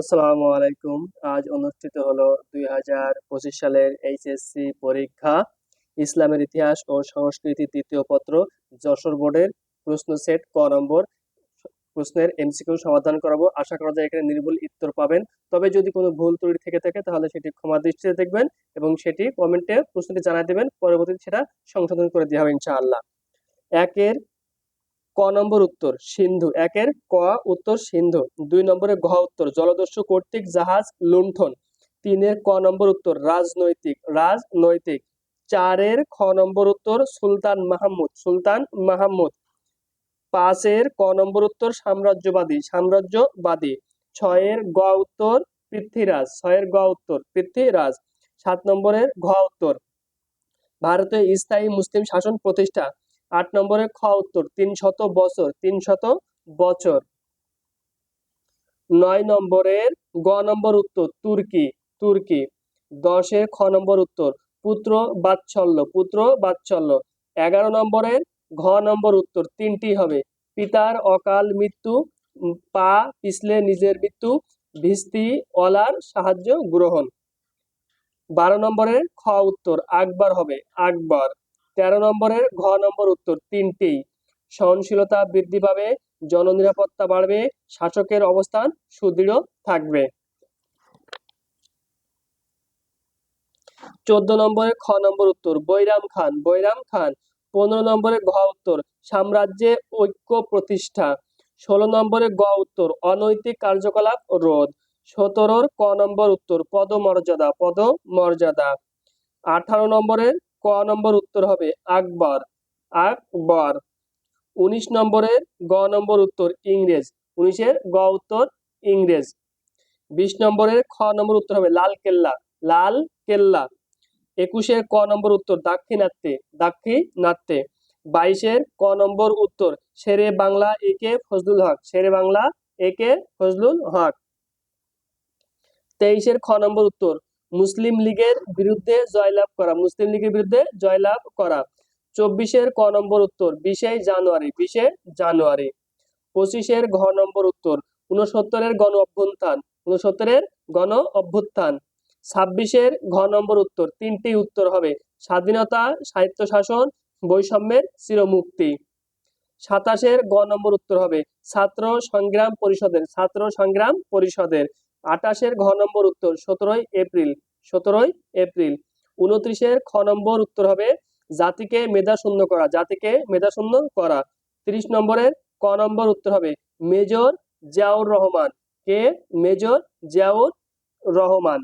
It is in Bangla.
আসসালামু আলাইকুম। আজ অনুষ্ঠিত হলো দুই হাজার পঁচিশ সালের এইচএসসি পরীক্ষা, ইসলামের ইতিহাস ও সংস্কৃতি তৃতীয় পত্র, যশোর বোর্ডের প্রশ্ন সেট ক নম্বর, প্রশ্নের এমসিকিউ সমাধান করাবো। আশা করা যায় এখানে নির্ভুল উত্তর পাবেন। তবে যদি কোনো ভুল ত্রুটি থেকে থাকে, তাহলে সেটি ক্ষমা দৃষ্টিতে দেখবেন এবং সেটি কমেন্টে প্রশ্নটি জানাই দেবেন। পরবর্তীতে সেটা সংশোধন করে দেওয়া হবে ইনশাআল্লাহ। একের ক নম্বর উত্তর, সিন্ধু। একের ক উত্তর, সিন্ধু। দুই নম্বরে ঘ উত্তর, জলদস্যু কর্তৃক জাহাজ লুণ্ঠন। তিনের ক নম্বর উত্তর, রাজনৈতিক রাজনৈতিক। চারের খ নম্বর উত্তর, সুলতান মাহমুদ সুলতান মাহমুদ। পাঁচের ক নম্বর উত্তর, সাম্রাজ্যবাদী সাম্রাজ্যবাদী। ছয়ের গ উত্তর, পৃথ্বীরাজ। ছয়ের গ উত্তর, পৃথ্বীরাজ। সাত নম্বরের ঘ উত্তর। ভারতে স্থায়ী মুসলিম শাসন প্রতিষ্ঠা। আট নম্বরে খ উত্তর, তিন শত বছর, তিন শত বছর। নয় নম্বরের গ নম্বর উত্তর, তুর্কি তুর্কি। দশের খ নম্বর উত্তর, পুত্র বাৎসল্য পুত্র বাৎসল্য। এগারো নম্বরের ঘ নম্বর উত্তর, তিনটি হবে। পিতার অকাল মৃত্যু পা পিছলে নিজের মৃত্যু, ভিস্তি অলার সাহায্য গ্রহণ। বারো নম্বরের খ উত্তর, আকবর হবে, আকবর। তেরো নম্বরের ঘ নম্বর উত্তর, তিনটি। সহনশীলতা বৃদ্ধি পাবে, জননিরাপত্তা বাড়বে, শাসকের অবস্থান সুদৃঢ় থাকবে। চোদ্দ নম্বরে খ নম্বর উত্তর, বৈরাম খান। বৈরাম খান, পনেরো নম্বরে ঘ উত্তর, সাম্রাজ্যে ঐক্য প্রতিষ্ঠা। ষোলো নম্বরে গ উত্তর, অনৈতিক কার্যকলাপ রোধ। সতেরোর ক নম্বর উত্তর, পদমর্যাদা পদমর্যাদা। আঠারো নম্বরের ক নম্বর উত্তর হবে আকবর। আকবর। উনিশ নম্বরের গ নম্বর উত্তর ইংরেজ। উনিশের গ উত্তর ইংরেজ। বিশ নম্বরের খ নম্বর উত্তর হবে লাল কেল্লা। লাল কেল্লা। একুশের ক নম্বর উত্তর দাক্ষিণাত্যে। দাক্ষিণাত্যে। বাইশের ক নম্বর উত্তর শেরে বাংলা একে ফজলুল হক। শেরে বাংলা একে ফজলুল হক। তেইশের খ নম্বর উত্তর মুসলিম লীগের বিরুদ্ধে জয়লাভ করা, মুসলিম লীগের বিরুদ্ধে জয়লাভ করা। চব্বিশের ক নম্বর উত্তর, বিশে জানুয়ারি বিশে জানুয়ারি। পঁচিশের ঘ নম্বর উত্তর উনসত্তরের গণ অভ্যুত্থান উনসত্তরের গণ অভ্যুত্থান। ছাব্বিশের ঘ নম্বর উত্তর, তিনটি উত্তর হবে, স্বাধীনতা সাহিত্য শাসন বৈষম্যের চিরমুক্তি। সাতাশের গ নম্বর উত্তর হবে, ছাত্র সংগ্রাম পরিষদের, ছাত্র সংগ্রাম পরিষদের। আটাশের ঘ নম্বর উত্তর, সতেরোই এপ্রিল সতেরোই এপ্রিল। উনত্রিশের খ নম্বর উত্তর হবে জাতিকে মেধা শূন্য করা, জাতিকে মেধা শূন্য করা। তিরিশ নম্বরের ক নম্বর উত্তর হবে মেজর জিয়াউর রহমান। কে? মেজর জিয়াউর রহমান।